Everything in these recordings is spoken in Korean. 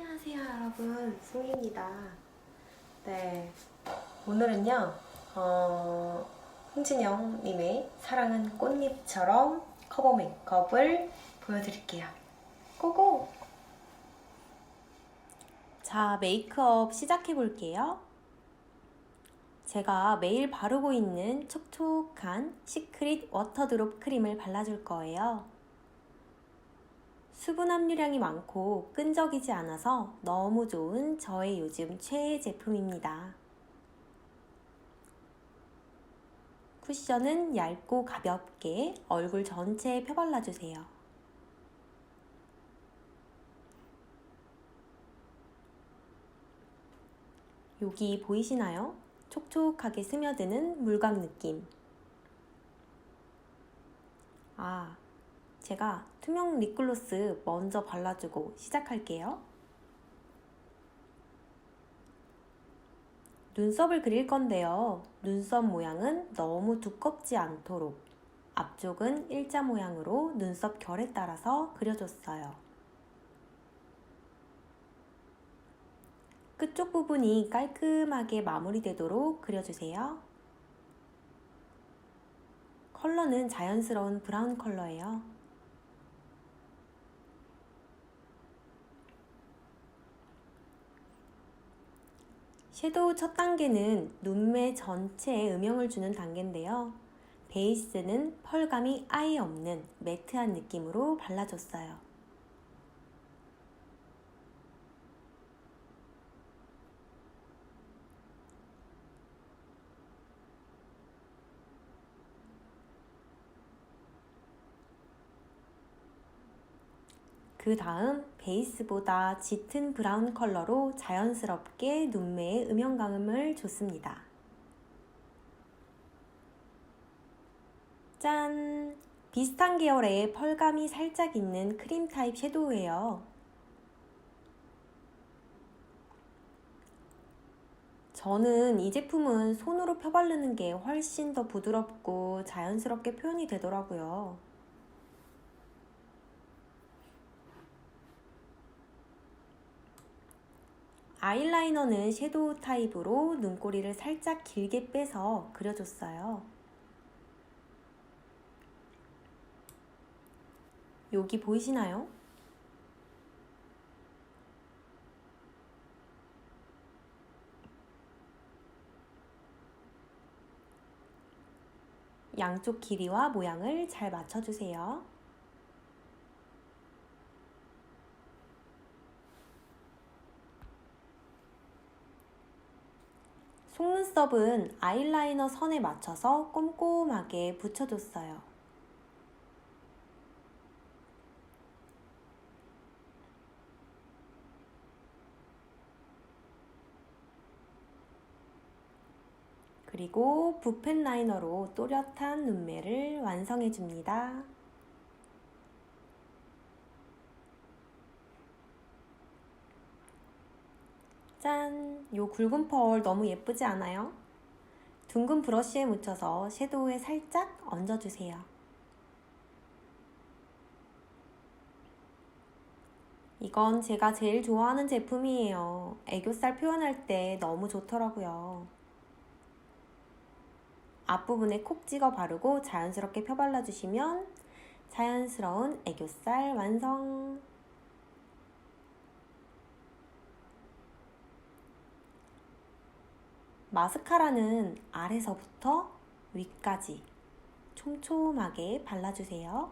안녕하세요 여러분. 승희입니다. 네 오늘은요 어, 홍진영님의 사랑은 꽃잎처럼 커버 메이크업을 보여드릴게요. 고고! 자 메이크업 시작해 볼게요. 제가 매일 바르고 있는 촉촉한 시크릿 워터드롭 크림을 발라줄 거예요 수분 함유량이 많고 끈적이지 않아서 너무 좋은 저의 요즘 최애 제품입니다. 쿠션은 얇고 가볍게 얼굴 전체에 펴발라주세요. 여기 보이시나요? 촉촉하게 스며드는 물광 느낌. 아, 제가 투명 립글로스 먼저 발라주고 시작할게요. 눈썹을 그릴 건데요. 눈썹 모양은 너무 두껍지 않도록 앞쪽은 일자 모양으로 눈썹 결에 따라서 그려줬어요. 끝쪽 부분이 깔끔하게 마무리되도록 그려주세요. 컬러는 자연스러운 브라운 컬러예요. 섀도우 첫 단계는 눈매 전체에 음영을 주는 단계인데요. 베이스는 펄감이 아예 없는 매트한 느낌으로 발라줬어요. 그 다음 베이스보다 짙은 브라운 컬러로 자연스럽게 눈매에 음영감을 줬습니다. 짠! 비슷한 계열의 펄감이 살짝 있는 크림 타입 섀도우예요. 저는 이 제품은 손으로 펴바르는 게 훨씬 더 부드럽고 자연스럽게 표현이 되더라고요. 아이라이너는 섀도우 타입으로 눈꼬리를 살짝 길게 빼서 그려줬어요. 여기 보이시나요? 양쪽 길이와 모양을 잘 맞춰주세요. 속눈썹은 아이라이너 선에 맞춰서 꼼꼼하게 붙여줬어요. 그리고 붓펜 라이너로 또렷한 눈매를 완성해줍니다. 짠! 요 굵은 펄 너무 예쁘지 않아요? 둥근 브러쉬에 묻혀서 섀도우에 살짝 얹어주세요. 이건 제가 제일 좋아하는 제품이에요. 애교살 표현할 때 너무 좋더라고요. 앞부분에 콕 찍어 바르고 자연스럽게 펴발라주시면 자연스러운 애교살 완성! 마스카라는 아래서부터 위까지 촘촘하게 발라주세요.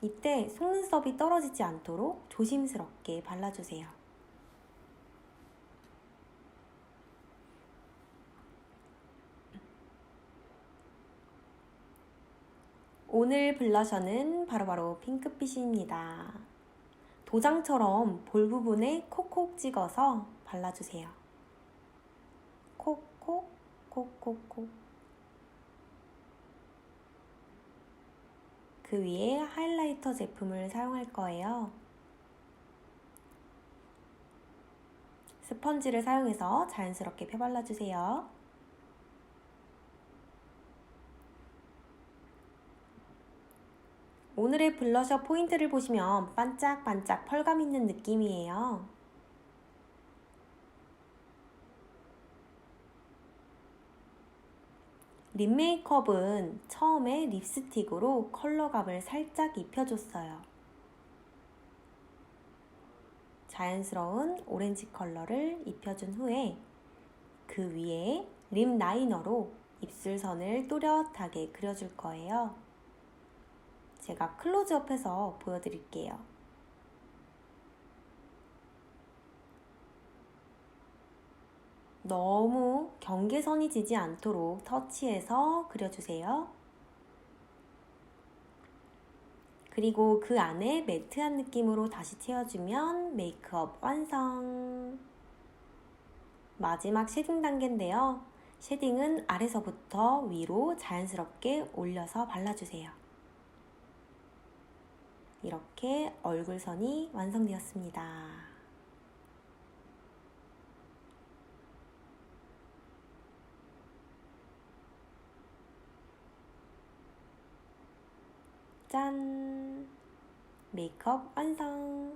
이때 속눈썹이 떨어지지 않도록 조심스럽게 발라주세요. 오늘 블러셔는 바로바로 핑크빛입니다. 도장처럼 볼 부분에 콕콕 찍어서 발라주세요. 콕콕, 콕콕콕. 그 위에 하이라이터 제품을 사용할 거예요. 스펀지를 사용해서 자연스럽게 펴발라주세요. 오늘의 블러셔 포인트를 보시면 반짝반짝 펄감 있는 느낌이에요. 립 메이크업은 처음에 립스틱으로 컬러감을 살짝 입혀줬어요. 자연스러운 오렌지 컬러를 입혀준 후에 그 위에 립 라이너로 입술선을 또렷하게 그려줄 거예요. 제가 클로즈업해서 보여드릴게요. 너무 경계선이 지지 않도록 터치해서 그려주세요. 그리고 그 안에 매트한 느낌으로 다시 채워주면 메이크업 완성! 마지막 쉐딩 단계인데요. 쉐딩은 아래서부터 위로 자연스럽게 올려서 발라주세요. 이렇게 얼굴선이 완성되었습니다. 짠! 메이크업 완성!